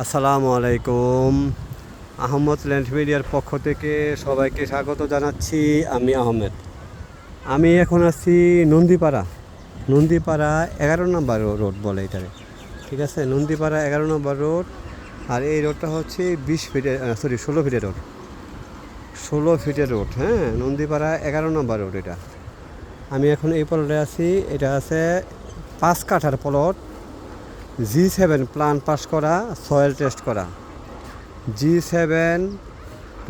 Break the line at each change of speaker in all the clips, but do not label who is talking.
আসসালামু আলাইকুম। আহমদ ল্যান্ড মিডিয়ার পক্ষ থেকে সবাইকে স্বাগত জানাচ্ছি, আমি আহমেদ। আমি এখন আছি নন্দীপাড়া। নন্দীপাড়া এগারো নম্বর রোড বলে এটারে ঠিক আছে? নন্দীপাড়া এগারো নম্বর রোড। আর এই রোডটা হচ্ছে বিশ ফিটের সরি ষোলো ফিটের রোড। ষোলো ফিটের রোড হ্যাঁ? নন্দীপাড়া এগারো নম্বর রোড এটা। আমি এখন এই প্লটে আছি, এটা আছে পাঁচ কাঠার plot. G seven plan pass করা সয়েল টেস্ট করা। জি সেভেন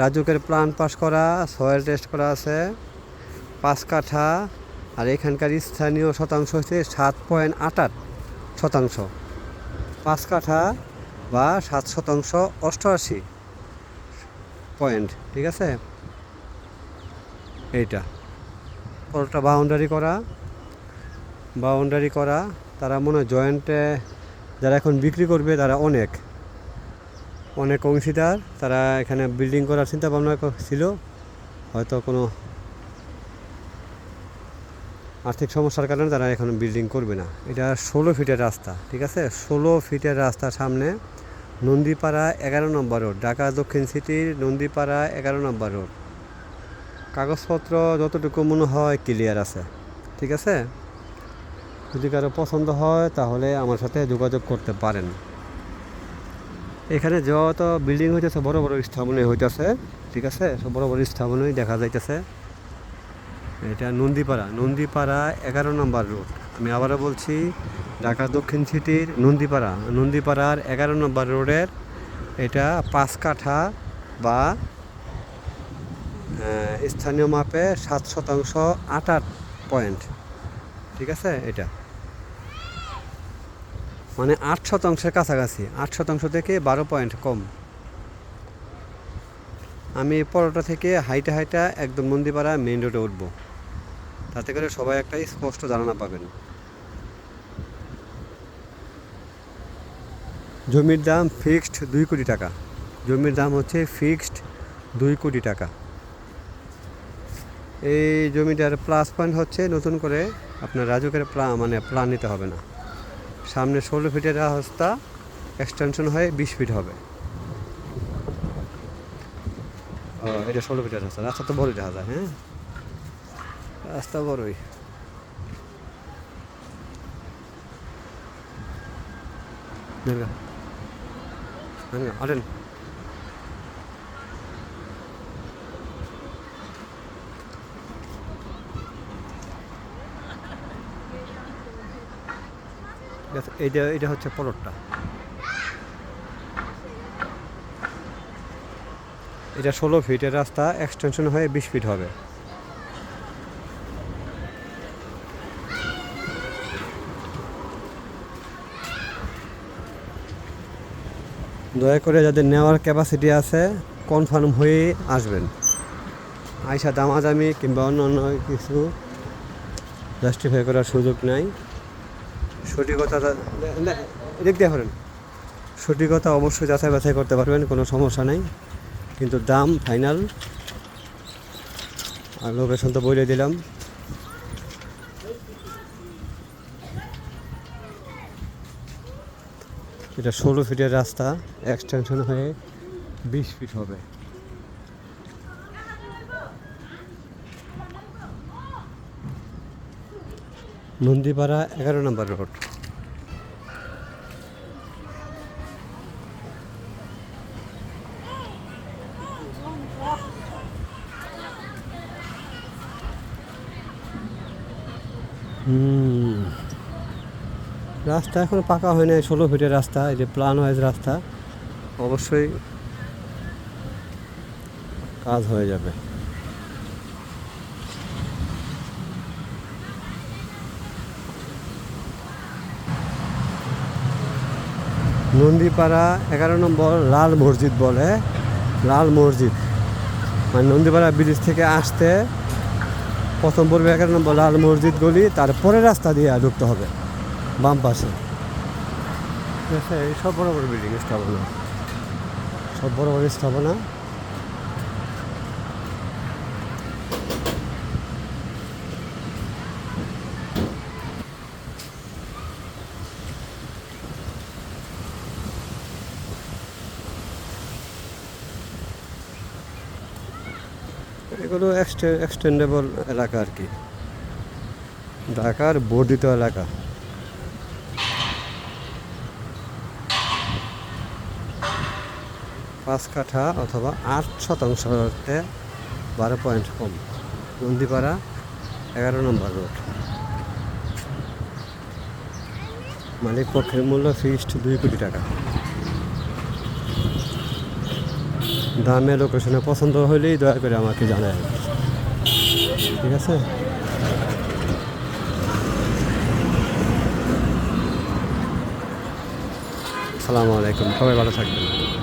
রাজুকের প্লান পাস করা সয়েল টেস্ট করা আছে। পাঁচ কাঠা, আর এখানকার স্থানীয় শতাংশ হচ্ছে সাত পয়েন্ট আট আট শতাংশ। পাঁচ কাঠা বা সাত শতাংশ অষ্টআশি পয়েন্ট ঠিক আছে? এইটা। পরটা বাউন্ডারি করা। বাউন্ডারি করা, তারা মনে হয় জয়েন্টে যারা এখন বিক্রি করবে, তারা অনেক। অনেক অংশীদার, তারা এখানে বিল্ডিং করার চিন্তা ভাবনা ছিল। হয়তো কোনো আর্থিক সমস্যার কারণে তারা এখন বিল্ডিং করবে না। এটা ষোলো ফিটের রাস্তা, ঠিক আছে? ষোলো ফিটের রাস্তার সামনে নন্দীপাড়া এগারো নম্বর রোড, ঢাকা দক্ষিণ সিটির নন্দীপাড়া এগারো নম্বর রোড। কাগজপত্র যতটুকু মনে হয় ক্লিয়ার আছে, ঠিক আছে? যদি কারও পছন্দ হয়, তাহলে আমার সাথে যোগাযোগ করতে পারেন। এখানে যত বিল্ডিং হইতেছে, বড় বড় স্থাপনাই হইতেছে, ঠিক আছে? সব বড় বড় স্থাপনাই দেখা যাইতেছে। এটা নন্দীপাড়া। নন্দীপাড়া এগারো নম্বর রোড। আমি আবারও বলছি ঢাকা দক্ষিণ সিটির নন্দীপাড়া। নন্দীপাড়ার এগারো নম্বর রোডের এটা পাঁচ কাঠা বা স্থানীয় মাপে সাত শতাংশ আট আট পয়েন্ট। ঠিক আছে? এটা। মানে আট শতাংশের কাছাকাছি, আট শতাংশ থেকে বারো পয়েন্ট কম। আমি পরোটা থেকে হাইটা হাইটা একদম মন্দিপাড়া মেইন রোডে উঠবো। তাতে করে সবাই একটা স্পষ্ট ধারণা পাবেন। জমির দাম ফিক্সড দুই কোটি টাকা। জমির দাম হচ্ছে ফিক্সড দুই কোটি টাকা। এই জমিটার প্লাস পয়েন্ট হচ্ছে নতুন করে আপনার রাজুকের প্লা মানে প্ল্যান নিতে হবে না। সামনে ষোলো ফিটের রাস্তা এক্সটেনশন হয়ে বিশ ফিট হবে। এটা ষোলো ফিটের রাস্তা রাস্তা তো বড়ই দেখা যায় হ্যাঁ? রাস্তা বড়ই। আটেন। এইটা এটা হচ্ছে পলটটা। এটা ষোলো ফিটের রাস্তা এক্সটেনশন হয়ে বিশ ফিট হবে। দয়া করে যাদের নেওয়ার ক্যাপাসিটি আছে কনফার্ম হয়ে আসবেন। আইসা দামাদামি কিংবা অন্য অন্য কিছু জাস্টিফাই করার সুযোগ নাই। সঠিকতা দিয়ে করেন সঠিকতা অবশ্যই যাচাই বাছাই করতে পারবেন, কোনো সমস্যা নেই। কিন্তু দাম ফাইনাল। আর লোকেশন তো বলে দিলাম। এটা ষোলো ফিটের রাস্তা এক্সটেনশন হয়ে বিশ ফিট হবে। নন্দীপাড়া এগারো নম্বর রোড। রাস্তা এখনও পাকা হয় নাই, ষোলো ফিটের রাস্তা, এই যে প্লান ওয়াইজ রাস্তা, অবশ্যই কাজ হয়ে যাবে। নন্দীপাড়া এগারো নম্বর লাল মসজিদ বলে লাল মসজিদ। মানে নন্দীপাড়া ব্রিজ থেকে আসতে প্রথম পর্বে এগারো নম্বর লাল মসজিদ গলি তারপরে রাস্তা দিয়ে ঢুকতে হবে বাম পাশে। এই সব বড় বড় বিল্ডিং স্থাপনা? সব বড় বড় স্থাপনা। এগুলো এক্সটেন্ডেবল এলাকা আর কি। ঢাকার বর্ধিত এলাকা। পাঁচ কাঠা অথবা আট শতাংশতে বারো পয়েন্ট কম। নন্দীপাড়া এগারো নম্বর রোড। মালিক পক্ষের মূল্য ফিক্সড দুই কোটি টাকা। দামে লোকেশনে পছন্দ হলেই দয়া করে আমাকে জানায়। ঠিক আছে? সালামু আলাইকুম, সবাই ভালো থাকবেন।